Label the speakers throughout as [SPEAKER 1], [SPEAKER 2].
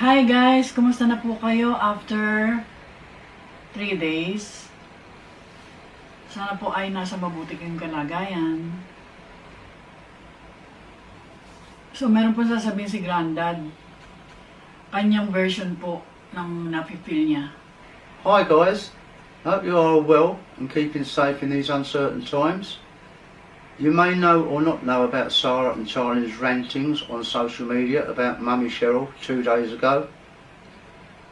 [SPEAKER 1] Hi guys! Kumusta na po kayo after 3 days? Sana po ay nasa mabuti kayong kalagayan. So, meron po sasabihin si Grandad. Kanyang version po ng napipil niya.
[SPEAKER 2] Hi guys, hope you are well and keeping safe in these uncertain times. You may know or not know about Sarah and Charlie's rantings on social media about Mummy Cheryl two days ago.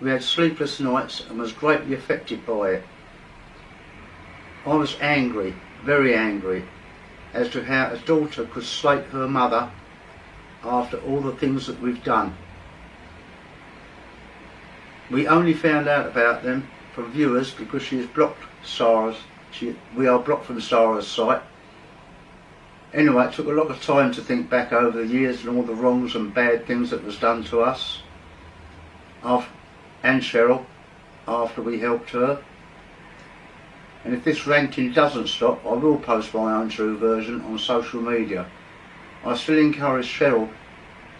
[SPEAKER 2] We had sleepless nights and was greatly affected by it. I was angry, very angry, as to how a daughter could slate her mother after all the things that we've done. We only found out about them from viewers because she has blocked Sarah's. She, we are blocked from Sarah's site. Anyway, it took a lot of time to think back over the years and all the wrongs and bad things that was done to us, af and Cheryl, after we helped her. And if this ranting doesn't stop, I will post my own true version on social media. I still encourage Cheryl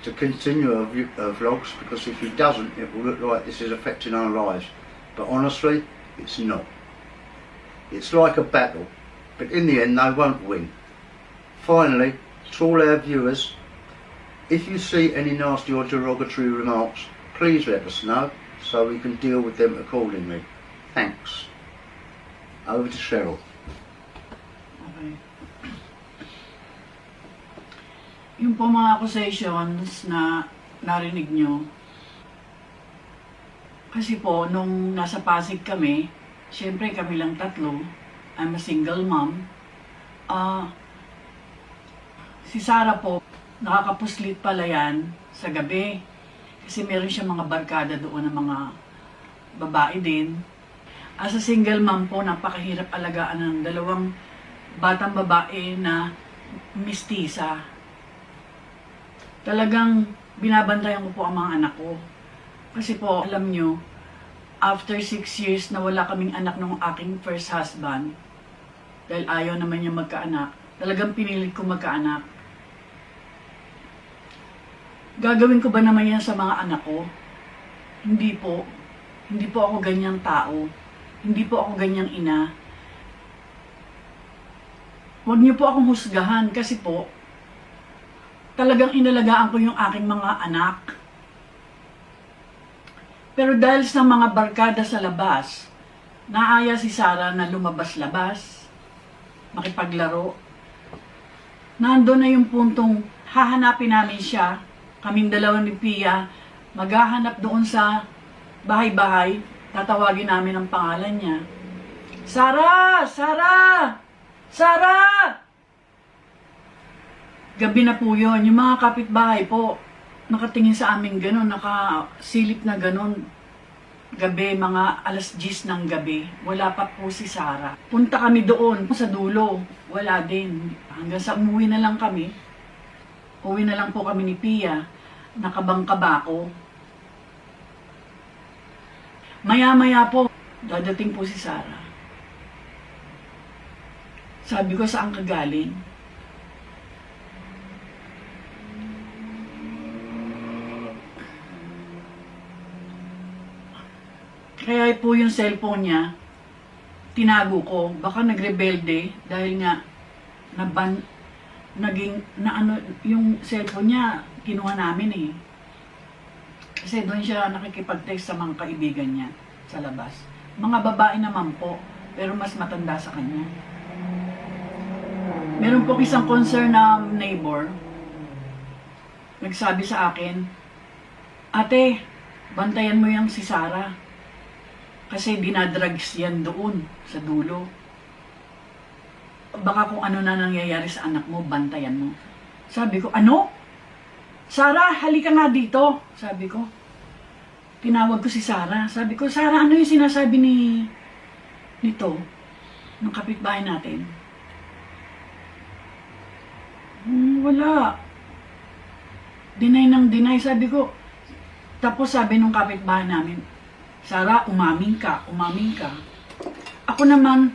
[SPEAKER 2] to continue her, her vlogs because if he doesn't, it will look like this is affecting our lives. But honestly, it's not. It's like a battle, but in the end, they won't win. Finally, to all our viewers, if you see any nasty or derogatory remarks, please let us know so we can deal with them accordingly. Thanks. Over to Cheryl.
[SPEAKER 1] Okay. Yung po mga accusations na narinig nyo, kasi po, nung nasa Pasig kami, syempre kami lang tatlo, I'm a single mom, ah, si Sarah po, nakakapuslit pala yan sa gabi. Kasi meron siya mga barkada doon ng mga babae din. As a single mom po, napakahirap alagaan ng dalawang batang babae na mistisa. Talagang binabantayan ko po ang mga anak ko. Kasi po, alam nyo, after six years na wala kaming anak ng aking first husband, dahil ayaw naman niya magkaanak, talagang pinilit ko magkaanak. Gagawin ko ba naman yan sa mga anak ko? Hindi po. Hindi po ako ganyang tao. Hindi po ako ganyang ina. Huwag niyo po akong husgahan kasi po, talagang inalagaan ko yung aking mga anak. Pero dahil sa mga barkada sa labas, naaya si Sarah na lumabas-labas, makipaglaro. Nando na yung puntong hahanapin namin siya, kaming dalawa ni Pia, maghahanap doon sa bahay-bahay, tatawagin namin ang pangalan niya. Sarah! Sarah! Sarah! Gabi na po yun. Yung mga kapitbahay po, nakatingin sa amin ganun, nakasilip na ganun. Gabi, mga alas 10 ng gabi. Wala pa po si Sarah. Punta kami doon sa dulo. Wala din. Hanggang sa umuwi na lang kami. Uwi na lang po kami ni Pia. Nakabangkaba ako. Maya-maya po, dadating po si Sarah. Sabi ko, saan ka galing? Kaya po yung cellphone niya, tinago ko. Baka nagrebelde dahil nga naban, naging, na ano, yung cellphone niya, kinuha namin eh. Kasi doon siya nakikipag-text sa mga kaibigan niya sa labas. Mga babae naman po, pero mas matanda sa kanya. Meron po isang concern na neighbor, nagsabi sa akin, Ate, bantayan mo yung si Sarah. Kasi dinadrugs yan doon, sa dulo. Baka kung ano na nangyayari sa anak mo, bantayan mo. Sabi ko, ano? Sarah, halika nga dito. Sabi ko. Tinawag ko si Sarah. Sabi ko, Sarah, ano yung sinasabi ni nito, ng kapitbahay natin? Hmm, wala. Deny ng deny. Sabi ko, tapos sabi nung kapitbahay namin, Sara, umaming ka, umaming ka. Ako naman,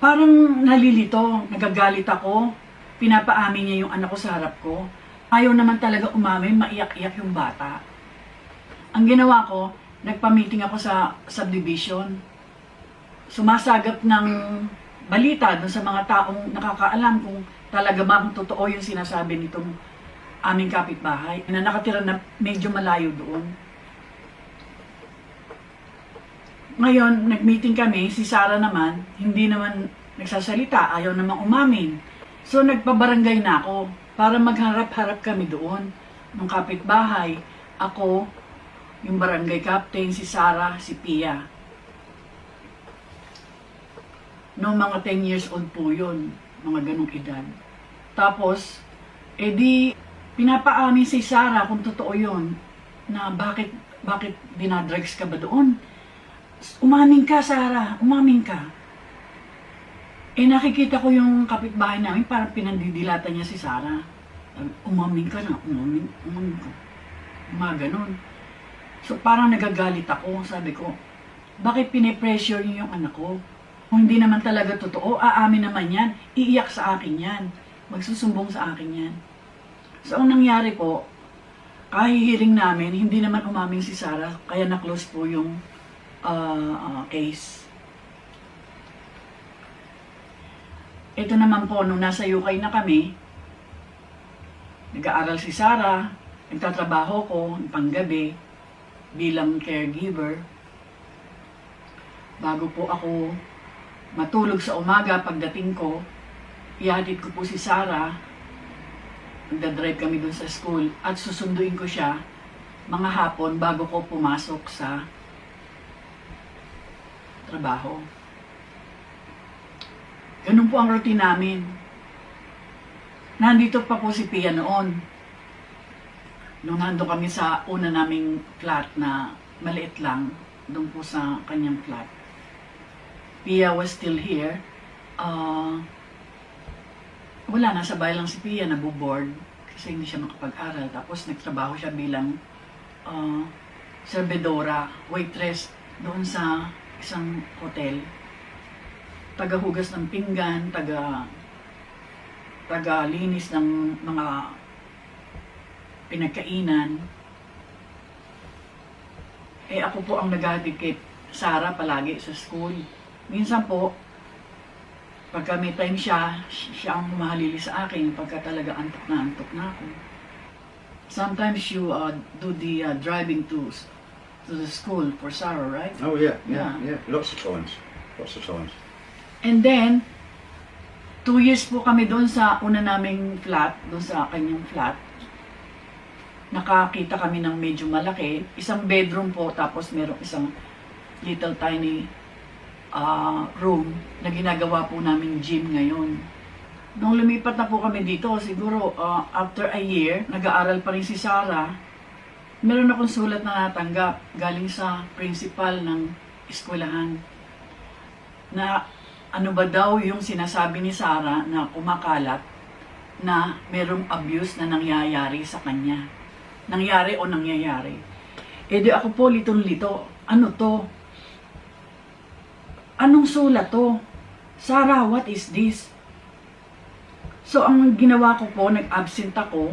[SPEAKER 1] parang nalilito, nagagalit ako. Pinapaamin niya yung anak ko sa harap ko. Ayaw naman talaga umamin, maiyak-iyak yung bata. Ang ginawa ko, nagpa-meeting ako sa subdivision. Sumasagap ng balita dun sa mga taong nakakaalam kung talaga ba kung totoo yung sinasabi nitong aming kapitbahay na nakatira na medyo malayo doon. Ngayon, nag-meeting kami, si Sarah naman, hindi naman nagsasalita, ayaw namang umamin. So, nagpabarangay na ako para magharap-harap kami doon. Nung kapitbahay, ako, yung barangay captain, si Sarah, si Pia. Noong mga 10 years old po yun, mga ganong edad. Tapos, edi, pinapaamin si Sarah kung totoo yun, na bakit, bakit dinadrugs ka ba doon? Umamin ka, Sarah. Umamin ka. Eh, nakikita ko yung kapitbahay namin, parang pinandidilatan niya si Sarah. Umamin ka na, umamin, umamin ka. Mga ganun. So, parang nagagalit ako. Sabi ko, bakit pinipressure niyo yung anak ko? Kung hindi naman talaga totoo, aamin naman yan. Iiyak sa akin yan. Magsusumbong sa akin yan. So, ang nangyari po, kahihiring namin, hindi naman umamin si Sarah, kaya na-close po yung uh, case. Ito naman po, nung nasa UK na kami, nag-aaral si Sarah, nagtatrabaho ko panggabi bilang caregiver. Bago po ako matulog sa umaga pagdating ko, ihatid ko po si Sarah, magdadrive kami dun sa school, at susunduin ko siya mga hapon bago ko pumasok sa trabaho. Ganun po ang routine namin. Nandito pa po si Pia noon. Nung nando kami sa una naming flat na maliit lang, doon po sa kanyang flat. Pia was still here. Uh, wala, nasa bahay lang si Pia, nabuboard kasi hindi siya makapag-aral. Tapos nagtrabaho siya bilang uh, servidora, waitress doon sa isang hotel. Tagahugas ng pinggan, taga taga linis ng mga pinagkainan. Eh ako po ang naghahatid kay Sarah palagi sa school. Minsan po, pagka may time siya, siya ang humahalili sa akin pagka talaga antok na antok na ako. Sometimes you uh, do the uh, driving to to the school for Sarah, right?
[SPEAKER 2] Oh yeah, yeah,
[SPEAKER 1] Yeah.
[SPEAKER 2] yeah. Lots of times. Lots of times.
[SPEAKER 1] And then, two years po kami doon sa una naming flat, doon sa kanyang flat. Nakakita kami ng medyo malaki. Isang bedroom po, tapos merong isang little tiny ah, room na ginagawa po namin gym ngayon. Nung lumipat na po kami dito, siguro ah, after a year, nag-aaral pa rin si Sarah. Meron akong sulat na natanggap galing sa principal ng eskwelahan na ano ba daw yung sinasabi ni Sarah na kumakalat na merong abuse na nangyayari sa kanya. Nangyari o nangyayari. E di ako po litong-lito. Ano to? Anong sulat to? Sarah, what is this? So, ang ginawa ko po, nag-absent ako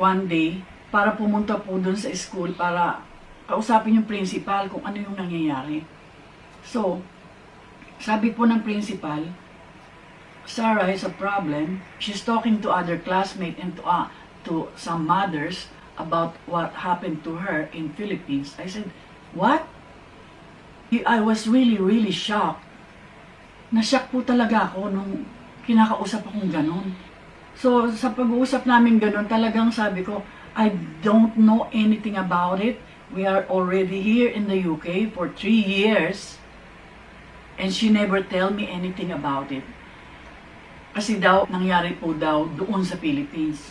[SPEAKER 1] one day para pumunta po dun sa school para kausapin yung principal kung ano yung nangyayari. So, sabi po ng principal, Sarah has a problem. She's talking to other classmates and to, uh, to some mothers about what happened to her in Philippines. I said, what? I was really, really shocked. Nashock po talaga ako nung kinakausap akong ganun. So, sa pag-uusap namin ganun, talagang sabi ko, I don't know anything about it. We are already here in the UK for three years. And she never tell me anything about it. Kasi daw, nangyari po daw doon sa Philippines.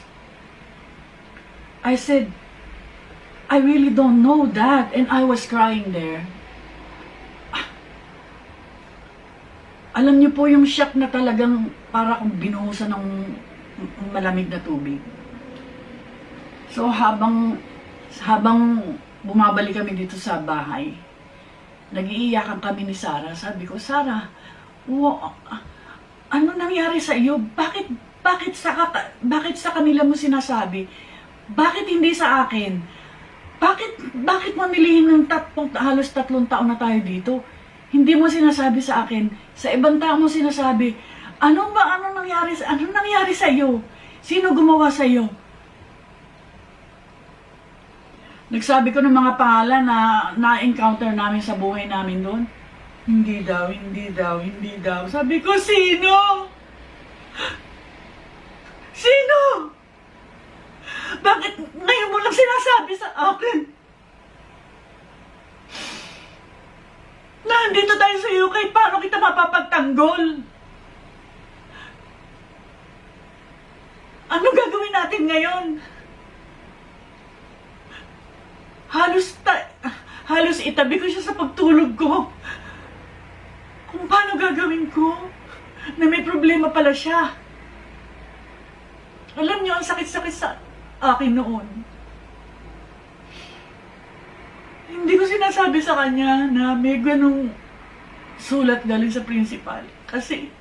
[SPEAKER 1] I said, I really don't know that. And I was crying there. Alam niyo po yung shock na talagang para kung binuhusan ng malamig na tubig. So habang habang bumabalik kami dito sa bahay, nag-iiyakan kami ni Sarah. Sabi ko, Sarah, wa- ano nangyari sa iyo? Bakit, bakit sa, bakit sa kanila mo sinasabi? Bakit hindi sa akin? Bakit, bakit mo nilihin ng tatlong, halos tatlong taon na tayo dito? Hindi mo sinasabi sa akin. Sa ibang tao mo sinasabi, ano ba, ano nangyari, sa- ano nangyari sa iyo? Sino gumawa sa iyo? Nagsabi ko ng mga pangalan na na-encounter namin sa buhay namin doon. Hindi daw, hindi daw, hindi daw. Sabi ko, sino? Sino? Bakit ngayon mo lang sinasabi sa akin? Na andito tayo sa UK, paano kita mapapagtanggol? Ano gagawin natin ngayon? Halos ta- halos itabi ko siya sa pagtulog ko. Kung paano gagawin ko? Na may problema pala siya. Alam niyo, ang sakit-sakit sa akin noon. Hindi ko sinasabi sa kanya na may ganong sulat galing sa principal. Kasi,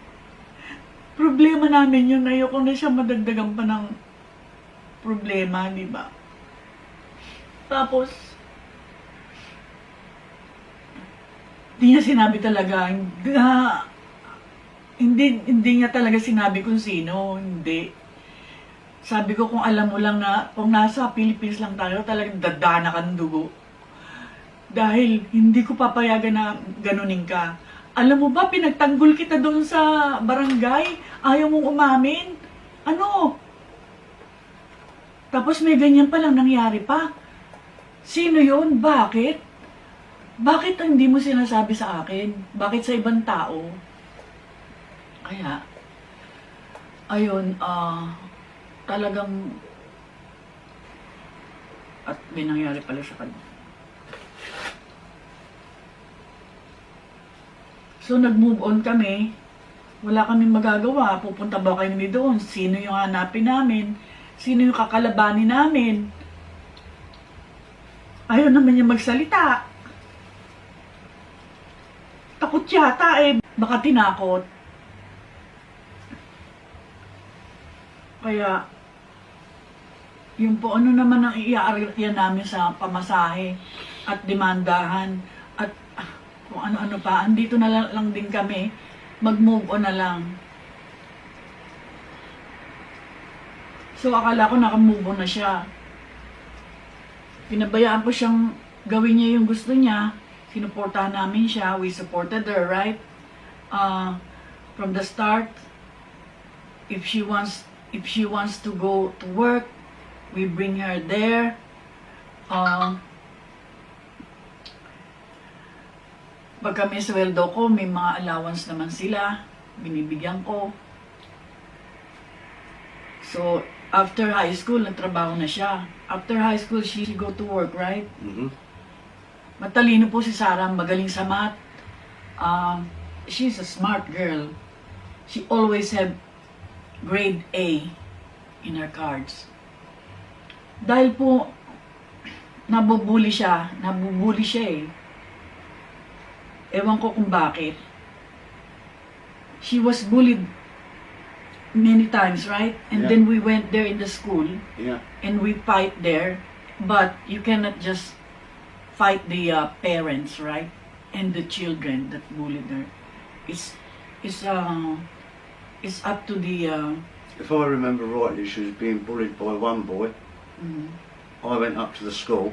[SPEAKER 1] problema namin yun. Ayoko na siya madagdagan pa ng problema, di ba? Tapos, hindi niya sinabi talaga, na, hindi, hindi niya talaga sinabi kung sino, hindi. Sabi ko kung alam mo lang na kung nasa Philippines lang tayo, talagang dadana kang dugo. Dahil hindi ko papayagan na ganunin ka. Alam mo ba, pinagtanggol kita doon sa barangay, ayaw mong umamin. Ano? Tapos may ganyan palang nangyari pa. Sino yun? Bakit? Bakit hindi mo sinasabi sa akin? Bakit sa ibang tao? Kaya, ayun, ah, talagang, at may nangyari pala sa kanya. So, nag-move on kami. Wala kaming magagawa. Pupunta ba kami doon? Sino yung hanapin namin? Sino yung kakalabanin namin? Ayaw naman niya magsalita. Takot yata eh. Baka tinakot. Kaya, yun po, ano naman ang iaaryan namin sa pamasahe at demandahan at ah, kung ano-ano pa. Andito na lang, lang din kami. Mag-move on na lang. So, akala ko naka-move on na siya. Pinabayaan ko siyang gawin niya yung gusto niya. Sinuportahan namin siya. We supported her, right? Uh, from the start, if she wants if she wants to go to work, we bring her there. Uh, pagka may sweldo ko, may mga allowance naman sila. Binibigyan ko. So, after high school, nagtrabaho na siya. After high school, she go to work, right?
[SPEAKER 2] Mm-hmm.
[SPEAKER 1] Matalino po si Sarah, magaling sa math. Um, she's a smart girl. She always have grade A in her cards. Dahil po, nabubuli siya, nabubuli siya eh. Ewan ko kung bakit. She was bullied many times, right? And
[SPEAKER 2] Yeah.
[SPEAKER 1] then we went there in the school
[SPEAKER 2] Yeah.
[SPEAKER 1] and we fight there, but you cannot just fight the uh, parents, right? And the children that bullied her. It's it's uh it's up to the uh,
[SPEAKER 2] If I remember rightly, she was being bullied by one boy.
[SPEAKER 1] mm,
[SPEAKER 2] I went up to the school.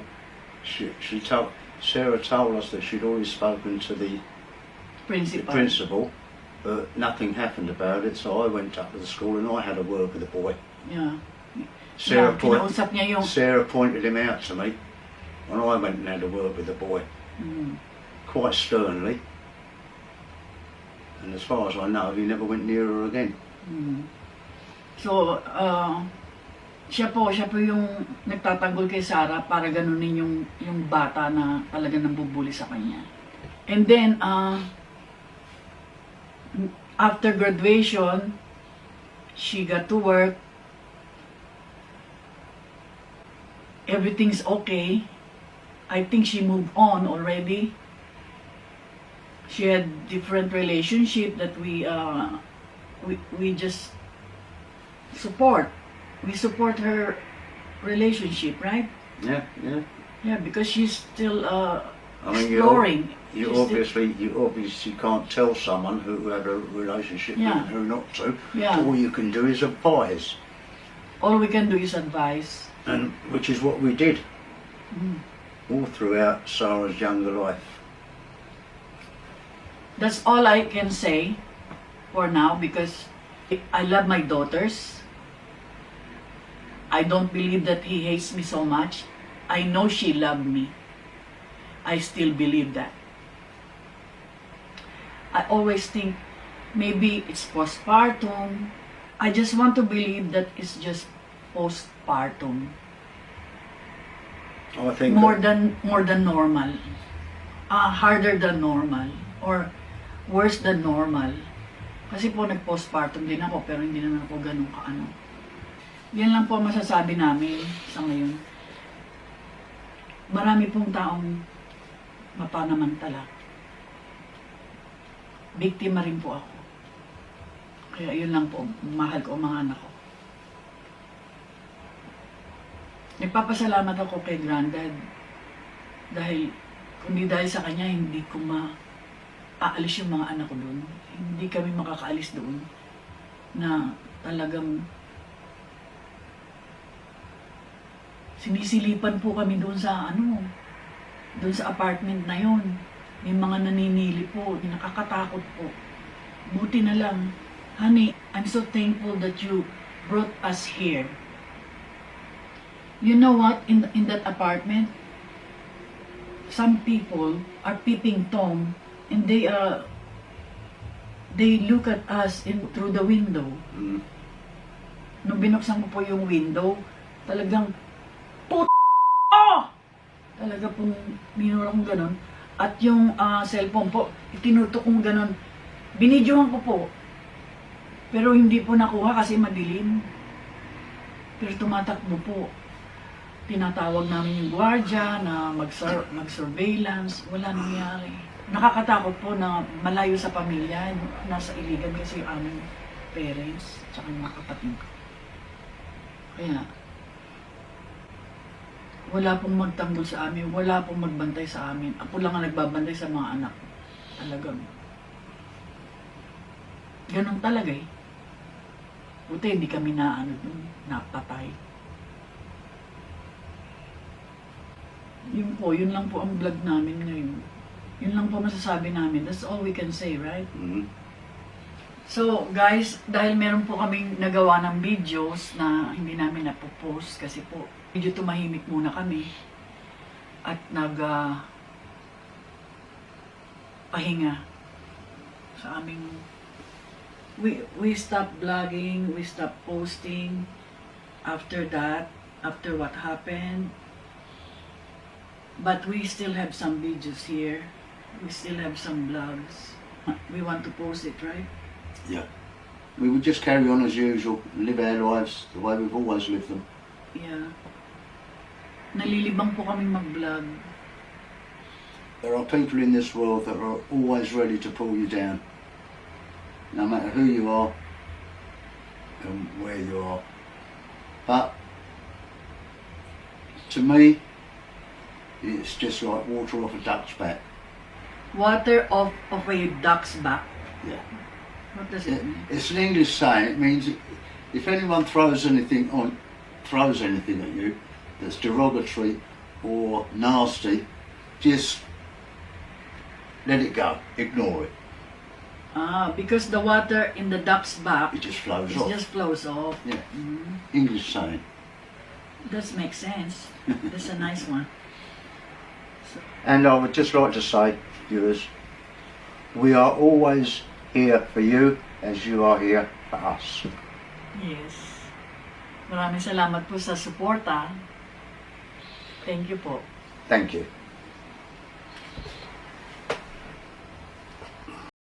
[SPEAKER 2] She, she told Sarah told us that she'd already spoken to the, the
[SPEAKER 1] principal.
[SPEAKER 2] principal, but nothing happened about it. So I went up to the school and I had a word with the boy.
[SPEAKER 1] Yeah.
[SPEAKER 2] Sarah,
[SPEAKER 1] yeah,
[SPEAKER 2] point,
[SPEAKER 1] kinausap niya yung
[SPEAKER 2] Sarah pointed him out to me, and I went and had a word with the boy,
[SPEAKER 1] mm,
[SPEAKER 2] quite sternly. And as far as I know, he never went near her again.
[SPEAKER 1] mm. So, uh, siya po, siya po yung nagtatanggol kay Sarah para ganunin yung, yung bata na talaga nambubuli sa kanya. And then, uh, after graduation, she got to work. Everything's okay. I think she moved on already. She had different relationship that we uh we we just support. We support her relationship, right?
[SPEAKER 2] Yeah, yeah.
[SPEAKER 1] Yeah, because she's still uh,
[SPEAKER 2] I mean, you
[SPEAKER 1] exploring.
[SPEAKER 2] you
[SPEAKER 1] still-
[SPEAKER 2] obviously you obviously can't tell someone who had a relationship
[SPEAKER 1] Yeah.
[SPEAKER 2] and who not to.
[SPEAKER 1] Yeah.
[SPEAKER 2] All you can do is advise,
[SPEAKER 1] all we can do is advise.
[SPEAKER 2] and which is what we did
[SPEAKER 1] Mm.
[SPEAKER 2] all throughout Sarah's younger life.
[SPEAKER 1] That's all I can say for now because I love my daughters. I don't believe that he hates me so much. I know she loved me. I still believe that. I always think maybe it's postpartum. I just want to believe that it's just postpartum.
[SPEAKER 2] I think
[SPEAKER 1] more
[SPEAKER 2] that-
[SPEAKER 1] than more than normal uh, harder than normal or worse than normal. Kasi po nag-postpartum din ako pero hindi naman ako ganun kaano. Yan lang po ang masasabi namin sa ngayon. Marami pong taong mapanamantala. Biktima rin po ako. Kaya yun lang po mahal ko mga anak ko. Nagpapasalamat ako kay Granddad dahil kundi dahil sa kanya hindi ko ma aalis yung mga anak ko doon. Hindi kami makakaalis doon na talagang sinisilipan po kami doon sa ano doon sa apartment na yon. May mga naninili po, nakakatakot po. Buti na lang. Honey, I'm so thankful that you brought us here. You know what? In in that apartment, some people are peeping tom, and they uh they look at us in through the window.
[SPEAKER 2] Mm.
[SPEAKER 1] Nung binuksan ko po yung window, talagang put oh! Talaga pong minura kong ganun. At yung ah, cellphone po, itinutok kong ganun. Binidyohan ko po. Pero hindi po nakuha kasi madilim. Pero tumatakbo po. Tinatawag namin yung gwardiya na mag-sur- mag-surveillance. Wala nangyari. Nakakatakot po na malayo sa pamilya. Nasa iligan kasi yung aming parents tsaka mga kapatid ko. Kaya, wala pong magtanggol sa amin, wala pong magbantay sa amin. Ako lang ang nagbabantay sa mga anak ko. Talagang. Ganun talaga eh. Buti hindi kami na ano dun, napatay. Yun po, yun lang po ang vlog namin ngayon. Yun lang po masasabi namin. That's all we can say, right?
[SPEAKER 2] Mm.
[SPEAKER 1] So, guys, dahil meron po kaming nagawa ng videos na hindi namin napopost kasi po medyo tumahimik muna kami at nag ah, pahinga sa aming we we stopped vlogging, we stopped posting after that, after what happened. But we still have some videos here. We still have some vlogs. We want to post it, right?
[SPEAKER 2] Yeah. We would just carry on as usual, live our lives the way we've always lived them.
[SPEAKER 1] Yeah. Nalilibang po kaming mag-vlog.
[SPEAKER 2] There are people in this world that are always ready to pull you down, no matter who you are and where you are. But to me, it's just like water off a duck's back.
[SPEAKER 1] Water off of a duck's back.
[SPEAKER 2] Yeah.
[SPEAKER 1] What does
[SPEAKER 2] It,
[SPEAKER 1] it mean?
[SPEAKER 2] it's an English saying. It means if anyone throws anything on, throws anything at you that's derogatory or nasty, just let it go. Ignore it.
[SPEAKER 1] Ah, because the water in the duck's back
[SPEAKER 2] It just flows
[SPEAKER 1] it
[SPEAKER 2] off.
[SPEAKER 1] just flows off.
[SPEAKER 2] Yeah.
[SPEAKER 1] Mm,
[SPEAKER 2] English saying.
[SPEAKER 1] Does make sense. That's a nice one.
[SPEAKER 2] And I would just like to say, viewers, we are always here for you as you are here for us.
[SPEAKER 1] Yes. Maraming salamat po sa suporta. Thank you po.
[SPEAKER 2] Thank you.